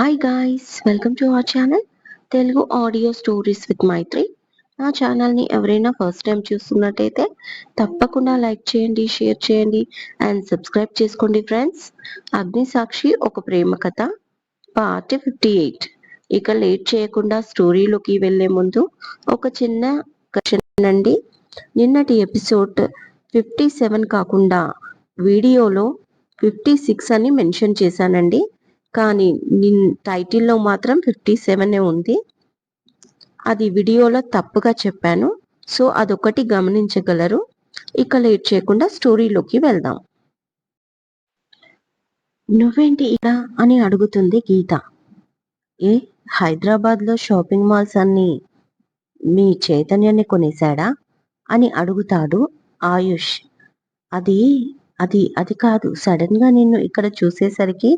Hi guys welcome to our channel Telugu audio stories with Maitri నా ఛానల్ని ఎవరైనా first time చూస్తున్నట్టయితే తప్పకుండా లైక్ చేయండి షేర్ చేయండి అండ్ సబ్స్క్రైబ్ చేసుకోండి ఫ్రెండ్స్ అగ్ని సాక్షి ఒక ప్రేమ కథ పార్ట్ ఫిఫ్టీ ఎయిట్ ఇక లేట్ చేయకుండా స్టోరీలోకి వెళ్ళే ముందు ఒక చిన్న క్వశ్చన్ అండి నిన్నటి ఎపిసోడ్ ఫిఫ్టీ సెవెన్ కాకుండా వీడియోలో ఫిఫ్టీ సిక్స్ అని మెన్షన్ చేశానండి. కానీ నిన్ టైటిల్లో మాత్రం ఫిఫ్టీ సెవెన్ ఉంది. అది వీడియోలో తప్పుగా చెప్పాను. సో అదొకటి గమనించగలరు. ఇక లేట్ చేయకుండా స్టోరీలోకి వెళ్దాం. నువ్వేంటి ఇలా అని అడుగుతుంది గీత. ఏ హైదరాబాద్లో షాపింగ్ మాల్స్ అన్ని మీ చైతన్యాన్ని కొనేశాడా? అని అడుగుతాడు ఆయుష్. అది అది అది కాదు. సడన్గా నిన్ను ఇక్కడ చూసేసరికి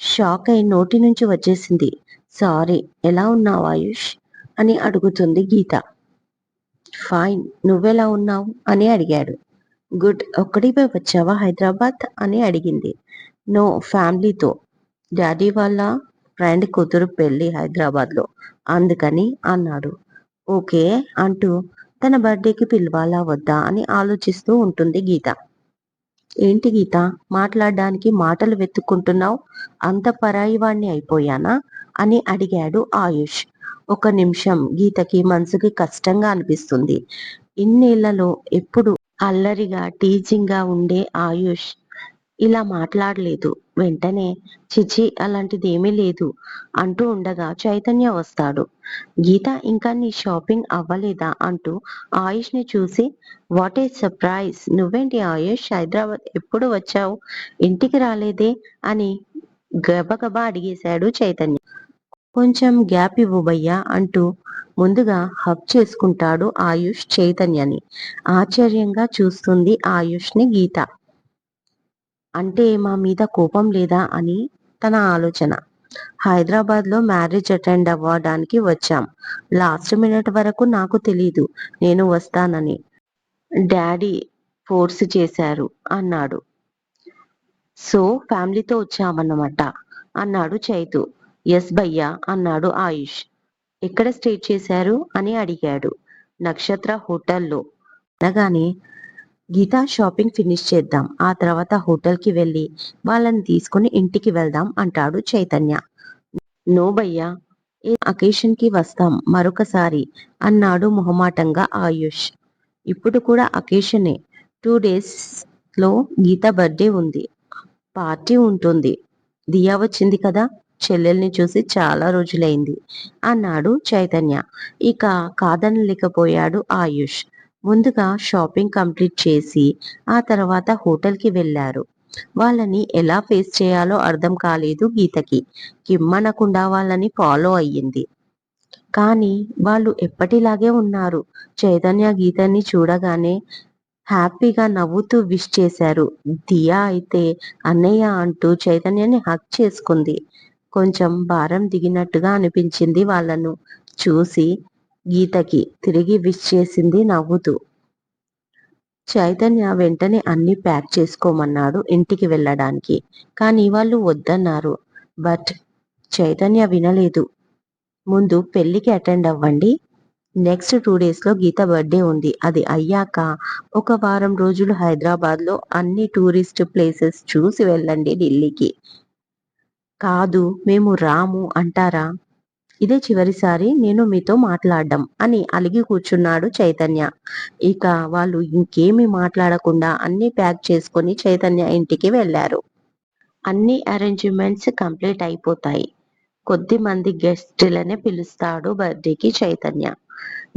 షాక్ అయి నోటి నుంచి వచ్చేసింది. సారీ ఎలా ఉన్నావు ఆయుష్? అని అడుగుతుంది గీత. ఫైన్ నువ్వెలా ఉన్నావు? అని అడిగాడు. గుడ్ ఒక్కడిపై వచ్చావా హైదరాబాద్? అని అడిగింది. నో ఫ్యామిలీతో. డాడీ వాళ్ళ ఫ్రెండ్ కూతురు పెళ్ళి హైదరాబాద్లో. అందుకని అన్నాడు. ఓకే అంటూ తన బర్త్డేకి పిలవాలా వద్దా? అని ఆలోచిస్తూ ఉంటుంది గీత. ఏంటి గీత? మాట్లాడడానికి మాటలు వెతుక్కుంటున్నావు? అంత పరాయి వాణ్ణి అయిపోయానా? అని అడిగాడు ఆయుష్. ఒక నిమిషం గీతకి మనసుకి కష్టంగా అనిపిస్తుంది. ఇన్నేళ్ళలో ఎప్పుడు అల్లరిగా టీచింగ్గా ఉండే ఆయుష్ ఇలా మాట్లాడలేదు. వెంటనే చిచి అలాంటిది ఏమీ లేదు అంటూ ఉండగా చైతన్య వస్తాడు. గీత ఇంకా నీ షాపింగ్ అవ్వలేదా? అంటూ ఆయుష్ని చూసి వాట్ ఏ సర్ప్రైజ్! నువ్వేంటి ఆయుష్? హైదరాబాద్ ఎప్పుడు వచ్చావు? ఇంటికి రాలేదే? అని గబగబా అడిగేశాడు చైతన్య. కొంచెం గ్యాప్ ఇవ్వు భయ్యా అంటూ ముందుగా హబ్ చేసుకుంటాడు ఆయుష్ చైతన్యని. ఆశ్చర్యంగా చూస్తుంది ఆయుష్ని గీత. అంటే మా మీద కోపం లేదా అని తన ఆలోచన. హైదరాబాద్లో మ్యారేజ్ అటెండ్ అవ్వడానికి వచ్చాం. లాస్ట్ మినిట్ వరకు నాకు తెలీదు. నేను వస్తానని. డాడీ ఫోర్స్ చేశారు అన్నాడు. సో ఫ్యామిలీతో వచ్చామన్నమాట అన్నాడు చైతు. ఎస్ భయ్యా అన్నాడు ఆయుష్. ఎక్కడ స్టే చేశారు అని అడిగాడు. నక్షత్ర హోటల్లో. అనగానే గీతా షాపింగ్ ఫినిష్ చేద్దాం. ఆ తర్వాత హోటల్కి వెళ్ళి వాళ్ళని తీసుకుని ఇంటికి వెళ్దాం అంటాడు చైతన్య. నో భయ్యా ఏ అకేషన్కి వస్తాం. మరొకసారి అన్నాడు మొహమాటంగా ఆయుష్. ఇప్పుడు కూడా అకేషనే. టూ డేస్లో గీత బర్త్డే ఉంది. పార్టీ ఉంటుంది. దియా వచ్చింది కదా? చెల్లెల్ని చూసి చాలా రోజులైంది అన్నాడు చైతన్య. ఇక కాదనలేకపోయాడు ఆయుష్. ముందుగా షాపింగ్ కంప్లీట్ చేసి ఆ తర్వాత హోటల్కి వెళ్ళారు వాళ్ళని ఎలా ఫేస్ చేయాలో అర్థం కాలేదు గీతకి. కిమ్మనకుండా వాళ్ళని ఫాలో అయ్యింది. కానీ వాళ్ళు ఎప్పటిలాగే ఉన్నారు. చైతన్య గీతని చూడగానే హ్యాపీగా నవ్వుతూ విష్ చేశారు. దియా అయితే అన్నయ్య అంటూ చైతన్యాన్ని హక్ చేసుకుంది. కొంచెం భారం దిగినట్టుగా అనిపించింది వాళ్ళను చూసి గీతకి తిరిగి విష్ చేసింది నవ్వుతూ. చైతన్య వెంటనే అన్ని ప్యాక్ చేసుకోమన్నాడు ఇంటికి వెళ్ళడానికి. కానీ వాళ్ళు వద్దన్నారు. బట్ చైతన్య వినలేదు. ముందు పెళ్ళికి అటెండ్ అవ్వండి. నెక్స్ట్ టూ డేస్లో గీత బర్త్డే ఉంది. అది అయ్యాక ఒక వారం రోజులు హైదరాబాద్లో అన్ని టూరిస్ట్ ప్లేసెస్ చూసి వెళ్ళండి ఢిల్లీకి. కాదు మేము రాము అంటారా? ఇదే చివరిసారి నేను మీతో మాట్లాడడం అని అలిగి కూర్చున్నాడు చైతన్య. ఇక వాళ్ళు ఇంకేమీ మాట్లాడకుండా అన్ని ప్యాక్ చేసుకొని చైతన్య ఇంటికి వెళ్ళారు అన్ని అరేంజ్మెంట్స్ కంప్లీట్ అయిపోతాయి. కొద్ది మంది గెస్టులనే పిలుస్తాడు బర్త్డేకి చైతన్య.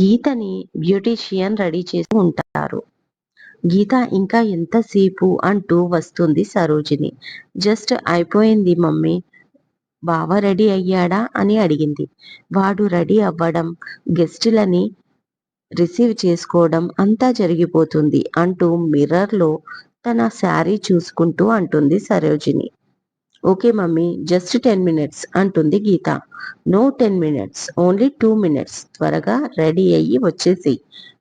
గీతని బ్యూటీషియన్ రెడీ చేసి ఉంటారు. గీత ఇంకా ఎంతసేపు అంటూ వస్తుంది సరోజిని. జస్ట్ అయిపోయింది మమ్మీ. బావ రెడీ అయ్యాడా అని అడిగింది. వాడు రెడీ అవ్వడం గెస్టులని రిసీవ్ చేసుకోవడం అంతా జరిగిపోతుంది అంటూ మిర్రర్లో తన శారీ చూసుకుంటూ అంటుంది Sarojini. Okay mummy just ten minutes అంటుంది Geetha. No ten minutes only two minutes త్వరగా రెడీ అయ్యి వచ్చేసి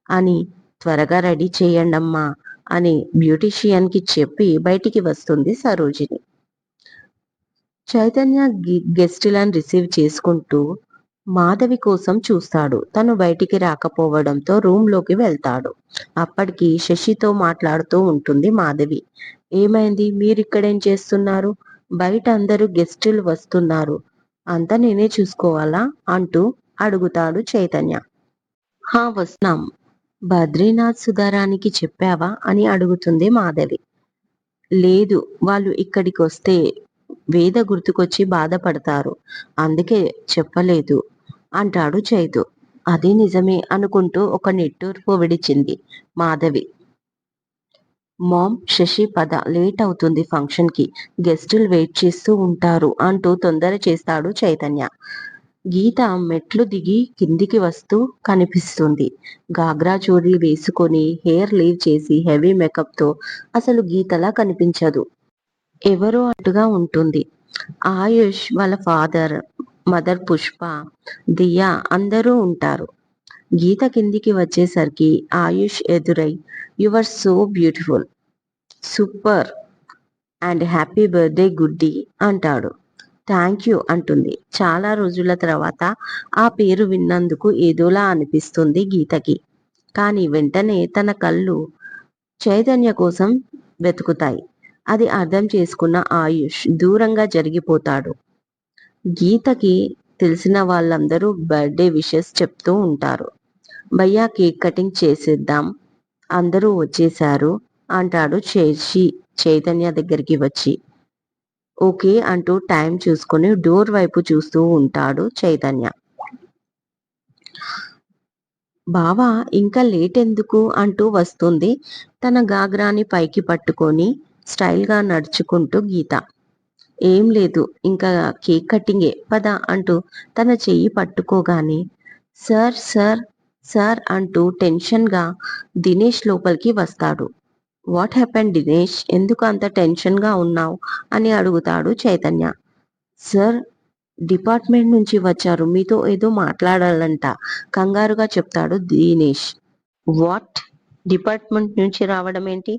అని త్వరగా రెడీ చేయండమ్మా అని బ్యూటిషియన్కి చెప్పి బయటికి వస్తుంది సరోజిని. చైతన్య గి- గెస్టులను రిసీవ్ చేసుకుంటూ మాధవి కోసం చూస్తాడు. తను బయటికి రాకపోవడంతో రూమ్లోకి వెళ్తాడు. అప్పటికి శశితో మాట్లాడుతూ ఉంటుంది మాధవి. ఏమైంది? మీరు ఇక్కడేం చేస్తున్నారు? బయట అందరూ గెస్టులు వస్తున్నారు. అంతా నేనే చూసుకోవాలా? అంటూ అడుగుతాడు చైతన్య. హా వస్తున్నాం. బద్రీనాథ్ సుధారానికి చెప్పావా? అని అడుగుతుంది మాధవి. లేదు వాళ్ళు ఇక్కడికి వస్తే వేద గుర్తుకొచ్చి బాధపడతారు. అందుకే చెప్పలేదు. అంటాడు చైతు. అది నిజమే అనుకుంటూ ఒక నిట్టూర్పు విడిచింది మాధవి. మామ్ శశి పద లేట్ అవుతుంది ఫంక్షన్కి గెస్టులు వెయిట్ చేస్తూ ఉంటారు అంటూ తొందర చేస్తాడు చైతన్య. గీత మెట్లు దిగి కిందికి వస్తూ కనిపిస్తుంది. గాగ్రా చోరీ వేసుకొని హెయిర్ లీవ్ చేసి హెవీ మేకప్తో అసలు గీతలా కనిపించదు. ఎవరో అటుగా ఉంటుంది. ఆయుష్ వాళ్ళ ఫాదర్ మదర్ పుష్ప దియా అందరూ ఉంటారు. గీత కిందికి వచ్చేసరికి ఆయుష్ ఎదురై are so beautiful super and happy birthday గుడ్డి అంటాడు. థ్యాంక్ యూ అంటుంది. చాలా రోజుల తర్వాత ఆ పేరు విన్నందుకు ఏదోలా అనిపిస్తుంది గీతకి. కానీ వెంటనే తన కళ్ళు చైతన్య కోసం వెతుకుతాయి. అది అర్థం చేసుకున్న ఆయుష్ దూరంగా జరిగిపోతాడు. గీతకి తెలిసిన వాళ్ళందరూ బర్త్డే విషెస్ చెప్తూ ఉంటారు. భయ్యా కేక్ కటింగ్ చేసేద్దాం. అందరూ వచ్చేశారు అంటాడు చేసి చైతన్య దగ్గరికి వచ్చి. ఓకే అంటూ టైం చూసుకొని డోర్ వైపు చూస్తూ ఉంటాడు చైతన్య. బావా ఇంకా లేట్ ఎందుకు? అంటూ వస్తుంది. తన గాగ్రాని పైకి పట్టుకొని స్టైల్గా నడుచుకుంటూ గీత. ఏం లేదు ఇంకా కేక్ కటింగే పద అంటూ తన చెయ్యి పట్టుకోగానే సార్ సార్ సార్ అంటూ టెన్షన్గా దినేష్ లోపలికి వస్తాడు. వాట్ హ్యాపెన్ దినేష్ ఎందుకు అంత టెన్షన్గా ఉన్నావు? అని అడుగుతాడు చైతన్య. సార్ డిపార్ట్మెంట్ నుంచి వచ్చారు మీతో ఏదో మాట్లాడాలంట కంగారుగా చెప్తాడు దినేష్. వాట్? డిపార్ట్మెంట్ నుంచి రావడం ఏంటి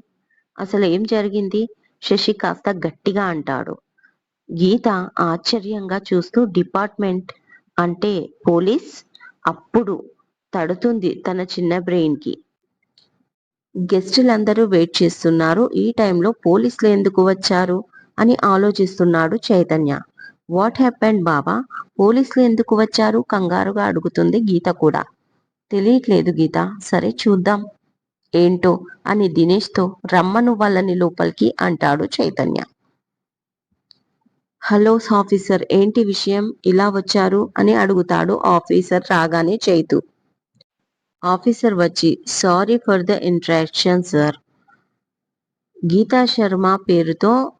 అసలు ఏం జరిగింది? శశి కాస్త గట్టిగా అంటాడు. గీత ఆశ్చర్యంగా చూస్తూ డిపార్ట్మెంట్ అంటే పోలీస్? అప్పుడు తడుతుంది తన చిన్న బ్రెయిన్కి గెస్టులందరూ వెయిట్ చేస్తున్నారు. ఈ టైంలో పోలీసులు ఎందుకు వచ్చారు? అని ఆలోచిస్తున్నాడు చైతన్య. వాట్ హ్యాపెండ్ బాబా పోలీసులు ఎందుకు వచ్చారు? కంగారుగా అడుగుతుంది గీత కూడా. తెలియట్లేదు గీత. సరే చూద్దాం. ఏంటో అని దినేష్తో రమ్మను వాళ్ళని లోపలికి అంటాడు చైతన్య. హలో ఆఫీసర్ ఏంటి విషయం? ఇలా వచ్చారు అని అడుగుతాడు ఆఫీసర్ రాగానే చైతు. ఆఫీసర్ వచ్చి sorry for the interaction sir. Geetha Sharma పేరుతో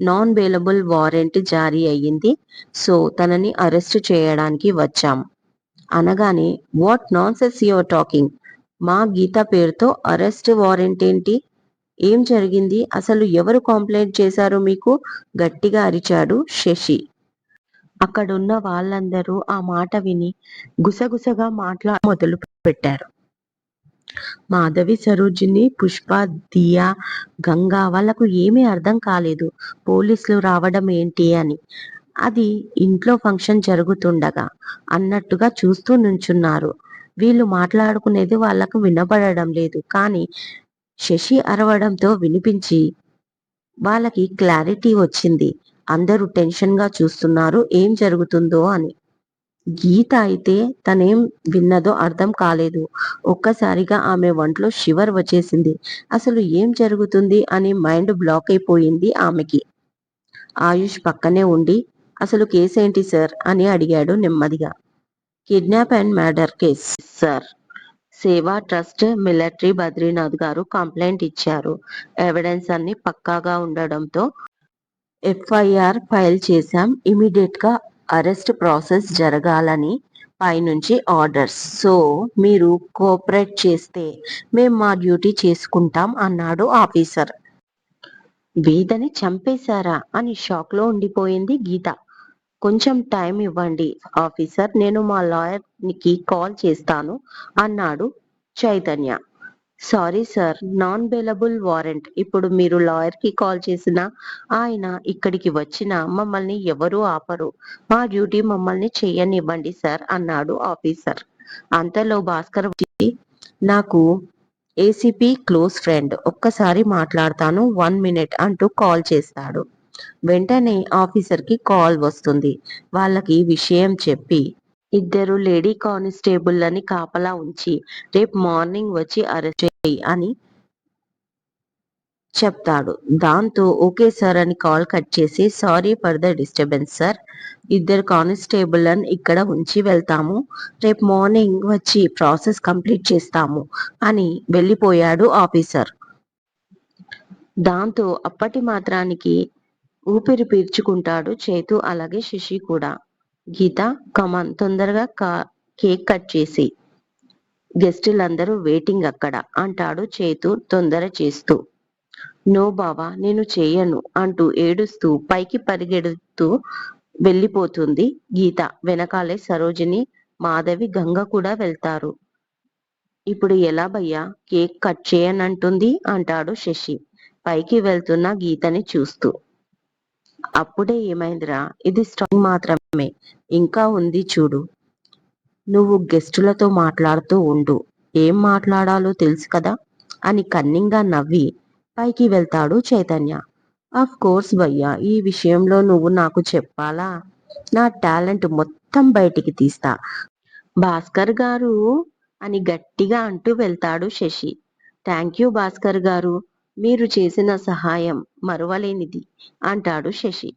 నాన్ బెయిలబుల్ వారెంట్ జారీ అయ్యింది. సో తనని అరెస్ట్ చేయడానికి వచ్చాం. అనగానే వాట్ నాన్సెస్ యువర్ టాకింగ్? మా గీత పేరుతో అరెస్ట్ వారెంట్ ఏంటి? ఏం జరిగింది? అసలు ఎవరు కంప్లైంట్ చేశారు మీకు? గట్టిగా అరిచాడు శశి. అక్కడున్న వాళ్ళందరూ ఆ మాట విని గుసగుసగా మాట్లా మొదలు పెట్టారు మాధవి సరోజిని పుష్ప దియా గంగా వాళ్ళకు ఏమీ అర్థం కాలేదు. పోలీసులు రావడం ఏంటి అని. అది ఇంట్లో ఫంక్షన్ జరుగుతుండగా అన్నట్టుగా చూస్తూ నుంచున్నారు. వీళ్ళు మాట్లాడుకునేది వాళ్ళకు వినబడడం లేదు. కానీ శశి అరవడంతో వినిపించి వాళ్ళకి క్లారిటీ వచ్చింది. అందరూ టెన్షన్గా చూస్తున్నారు. ఏం జరుగుతుందో అని. గీత అయితే తనేం విన్నదో అర్థం కాలేదు. ఒక్కసారిగా ఆమె ఒంట్లో షివర్ వచ్చేసింది. అసలు ఏం జరుగుతుంది అని మైండ్ బ్లాక్ అయిపోయింది ఆమెకి. ఆయుష్ పక్కనే ఉండి అసలు కేసేంటి ఏంటి సార్? అని అడిగాడు నెమ్మదిగా. Kidnap and murder case. Sir Seva trust military Badrinath గారు కంప్లైంట్ ఇచ్చారు. ఎవిడెన్స్ అన్ని పక్కాగా ఉండడంతో ఎఫ్ఐఆర్ ఫైల్ చేశాం. ఇమీడియట్గా అరెస్ట్ ప్రాసెస్ జరగాలని పైనుంచి ఆర్డర్స్. సో మీరు కోఆపరేట్ చేస్తే మేము మా డ్యూటీ చేసుకుంటాం అన్నాడు ఆఫీసర్. వీధని చంపేశారా అని షాక్లో ఉండిపోయింది గీత. కొంచెం టైం ఇవ్వండి ఆఫీసర్. నేను మా లాయర్కి కాల్ చేస్తాను. అన్నాడు Chaitanya. Sorry sir non bailable warrant. ఇప్పుడు మీరు లాయర్కి కాల్ చేసినా ఆయన ఇక్కడికి వచ్చినా మమ్మల్ని ఎవరూ ఆపరు. మా డ్యూటీ మమ్మల్ని చేయనివ్వండి సార్ అన్నాడు ఆఫీసర్. అంతలో భాస్కర్ నాకు ఏసీపీ క్లోజ్ ఫ్రెండ్ ఒక్కసారి మాట్లాడతాను వన్ మినిట్ అంటూ కాల్ చేస్తాడు. వెంటనే ఆఫీసర్కి కాల్ వస్తుంది. వాళ్ళకి విషయం చెప్పి ఇద్దరు లేడీ కానిస్టేబుల్లని కాపలా ఉంచి రేపు మార్నింగ్ వచ్చి అరెస్ట్ చేయి అని చెప్తాడు. దాంతో ఓకే సార్ అని కాల్ కట్ చేసి sorry for the disturbance sir. ఇద్దరు కానిస్టేబుల్ ఇక్కడ ఉంచి వెళ్తాము. రేపు మార్నింగ్ వచ్చి ప్రాసెస్ కంప్లీట్ చేస్తాము అని వెళ్ళిపోయాడు ఆఫీసర్. దాంతో అప్పటి మాత్రానికి ఊపిరి పీల్చుకుంటాడు చేతు అలాగే శశి కూడా. గీత కమాన్ తొందరగా కేక్ కట్ చేసి. గెస్టులందరూ వెయిటింగ్ అక్కడ అంటాడు చేతు తొందర చేస్తూ. నో బావా నేను చేయను అంటూ ఏడుస్తూ పైకి పరిగెడుతూ వెళ్ళిపోతుంది గీత. వెనకాలే సరోజిని మాధవి గంగ కూడా వెళ్తారు. ఇప్పుడు ఎలా భయ్యా కేక్ కట్ చేయనంటుంది అంటాడు శశి. పైకి వెళ్తున్న గీతని చూస్తూ. అప్పుడే ఏమైందిరా? ఇది స్టార్టింగ్ మాత్రమే. ఇంకా ఉంది చూడు. నువ్వు గెస్టులతో మాట్లాడుతూ ఉండు. ఏం మాట్లాడాలో తెలుసు కదా? అని కన్నింగా నవ్వి పైకి వెళ్తాడు చైతన్య. ఆఫ్ కోర్స్ భయ్యా ఈ విషయంలో నువ్వు నాకు చెప్పాలా? నా టాలెంట్ మొత్తం బయటికి తీస్తా. భాస్కర్ గారు? అని గట్టిగా అంటూ వెళ్తాడు శశి. థ్యాంక్ యూ భాస్కర్ గారు. మీరు చేసిన సహాయం మరువలేనిది అంటాడు శశి.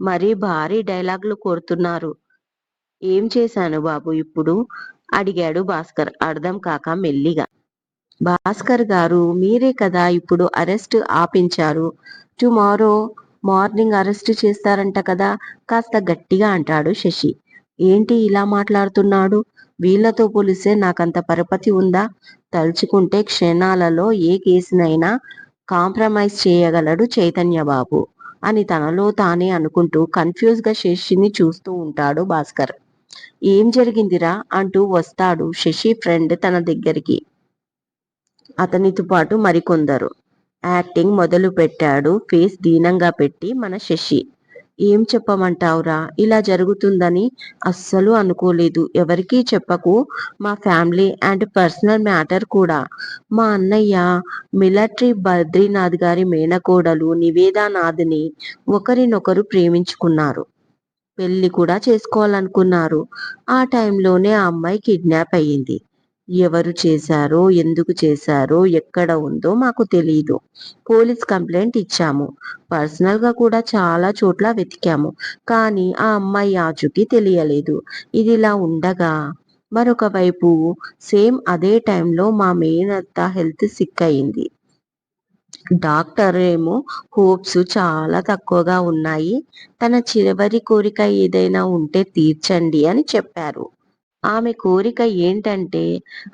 మరీ భారీ డైలాగులు కోరుతున్నారు. ఏం చేశాను బాబు ఇప్పుడు? అడిగాడు భాస్కర్. అర్థం కాక మెల్లిగా. భాస్కర్ గారు మీరే కదా ఇప్పుడు అరెస్ట్ ఆపించారు. టుమారో మార్నింగ్ అరెస్ట్ చేస్తారంట కదా? కాస్త గట్టిగా అంటాడు శశి. ఏంటి ఇలా మాట్లాడుతున్నాడు? వీళ్ళతో పోలిస్తే నాకంత పరపతి ఉందా? తలుచుకుంటే క్షణాలలో ఏ కేసునైనా కాంప్రమైజ్ చేయగలడు చైతన్య బాబు అని తనలో తానే అనుకుంటూ కన్ఫ్యూజ్గా శశిని చూస్తూ ఉంటాడు భాస్కర్. ఏం జరిగిందిరా? అంటూ వస్తాడు శశి ఫ్రెండ్ తన దగ్గరికి. అతనితో పాటు మరికొందరు. యాక్టింగ్ మొదలు పెట్టాడు ఫేస్ దీనంగా పెట్టి మన శశి. ఏం చెప్పమంటావురా? ఇలా జరుగుతుందని అస్సలు అనుకోలేదు. ఎవరికీ చెప్పకు. మా ఫ్యామిలీ అండ్ పర్సనల్ మ్యాటర్ కూడా. మా అన్నయ్య మిలిటరీ బద్రీనాథ్ గారి మేనకోడలు నివేదానాథ్ని ఒకరినొకరు ప్రేమించుకున్నారు. పెళ్ళి కూడా చేసుకోవాలనుకున్నారు. ఆ టైంలోనే ఆ అమ్మాయి కిడ్నాప్ అయ్యింది. ఎవరు చేశారో ఎందుకు చేశారో ఎక్కడ ఉందో మాకు తెలియదు పోలీస్ కంప్లైంట్ ఇచ్చాము. పర్సనల్గా కూడా చాలా చోట్ల వెతికాము. కానీ ఆ అమ్మాయి ఆచూకీ తెలియలేదు. ఇది ఇలా ఉండగా మరొక వైపు సేమ్ అదే టైంలో మా మేనత్త హెల్త్ సిక్ అయింది. డాక్టర్ ఏమో హోప్స్ చాలా తక్కువగా ఉన్నాయి. తన చివరి కోరిక ఏదైనా ఉంటే తీర్చండి అని చెప్పారు. ఆమె కోరిక ఏంటంటే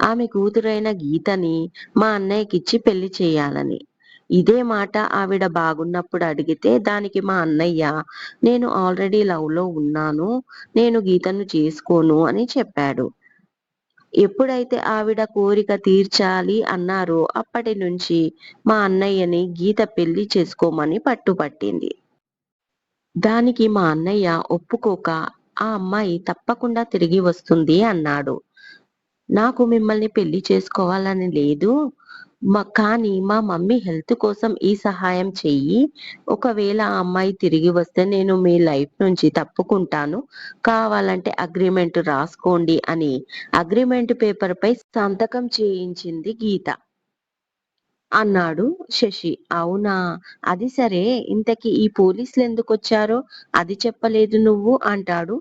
ఆమె కూతురైన గీతని మా అన్నయ్యకిచ్చి పెళ్ళి చేయాలని. ఇదే మాట ఆవిడ బాగున్నప్పుడు అడిగితే దానికి మా అన్నయ్య నేను ఆల్రెడీ లవ్లో ఉన్నాను నేను గీతను చేసుకోను అని చెప్పాడు. ఎప్పుడైతే ఆవిడ కోరిక తీర్చాలి అన్నారో అప్పటి నుంచి మా అన్నయ్యని గీత పెళ్ళి చేసుకోమని పట్టుపట్టింది. దానికి మా అన్నయ్య ఒప్పుకోక ఆ అమ్మాయి తప్పకుండా తిరిగి వస్తుంది అన్నాడు. నాకు మిమ్మల్ని పెళ్ళి చేసుకోవాలని లేదు. మా కానీ మా మమ్మీ హెల్త్ కోసం ఈ సహాయం చెయ్యి. ఒకవేళ ఆ అమ్మాయి తిరిగి వస్తే నేను మీ లైఫ్ నుంచి తప్పుకుంటాను. కావాలంటే అగ్రిమెంట్ రాసుకోండి అని అగ్రిమెంట్ పేపర్ పై సంతకం చేయించింది గీత. అన్నాడు శశి. అవునా? అది సరే. ఇంతకీ ఈ పోలీసులు ఎందుకు వచ్చారో? అది చెప్పలేదు నువ్వు అంటాడు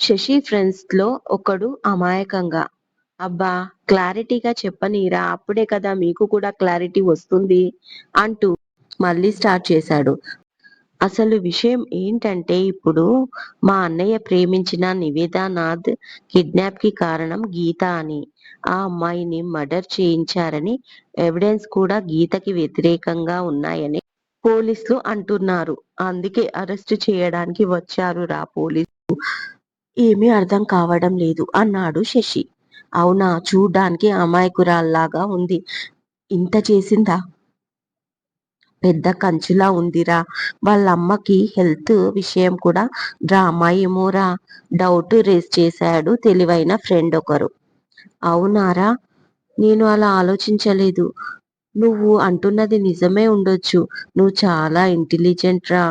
శశి ఫ్రెండ్స్లో ఒకడు అమాయకంగా. అబ్బా క్లారిటీగా చెప్పనీరా. అప్పుడే కదా మీకు కూడా క్లారిటీ వస్తుంది అంటూ మళ్ళీ స్టార్ట్ చేశాడు. అసలు విషయం ఏంటంటే ఇప్పుడు మా అన్నయ్య ప్రేమించిన నివేదానాథ్ కిడ్నాప్కి కారణం గీత అని. ఆ అమ్మాయిని మర్డర్ చేయించారని ఎవిడెన్స్ కూడా గీతకి వ్యతిరేకంగా ఉన్నాయని పోలీసులు అంటున్నారు. అందుకే అరెస్ట్ చేయడానికి వచ్చారు రా పోలీసు ఏమీ అర్థం కావడం లేదు అన్నాడు శశి. అవునా? చూడ్డానికి అమాయకురాల్లాగా ఉంది. ఇంత చేసిందా? పెద్ద కంచులా ఉందిరా. వాళ్ళ అమ్మకి హెల్త్ విషయం కూడా డ్రామా ఏమోరా. డౌట్ రేస్ చేశాడు తెలివైన ఫ్రెండ్ ఒకరు. అవునారా? నేను అలా ఆలోచించలేదు. నువ్వు అంటున్నది నిజమే ఉండొచ్చు. నువ్వు చాలా ఇంటెలిజెంట్ రా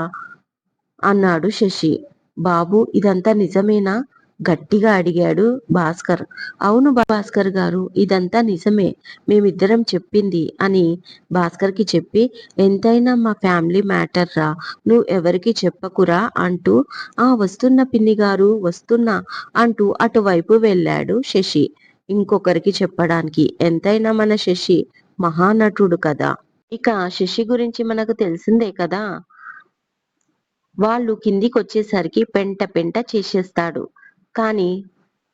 అన్నాడు శశి. బాబు ఇదంతా నిజమేనా? గట్టిగా అడిగాడు భాస్కర్. అవును భాస్కర్ గారు ఇదంతా నిజమే. మేమిద్దరం చెప్పింది అని భాస్కర్కి చెప్పి ఎంతైనా మా ఫ్యామిలీ మ్యాటర్ రా. నువ్వు ఎవరికి చెప్పకురా? అంటూ ఆ వస్తున్న పిన్ని గారు వస్తున్నా అంటూ అటువైపు వెళ్ళాడు శశి. ఇంకొకరికి చెప్పడానికి ఎంతైనా మన శశి మహానటుడు కదా. ఇక శశి గురించి మనకు తెలిసిందే కదా. వాళ్ళు కిందికి వచ్చేసరికి పెంట పెంట చేసేస్తాడు. కానీ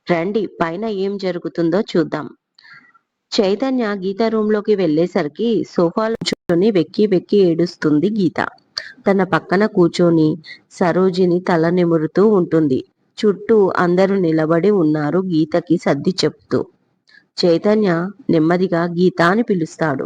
రండి పైన ఏం జరుగుతుందో చూద్దాం. చైతన్య గీత రూమ్లోకి వెళ్ళేసరికి సోఫాలో కూర్చొని వెక్కి వెక్కి ఏడుస్తుంది గీత. తన పక్కన కూర్చొని సరోజిని తల నిమురుతూ ఉంటుంది. చుట్టూ అందరూ నిలబడి ఉన్నారు గీతకి సర్ది చెప్తూ. చైతన్య నెమ్మదిగా గీత అని పిలుస్తాడు.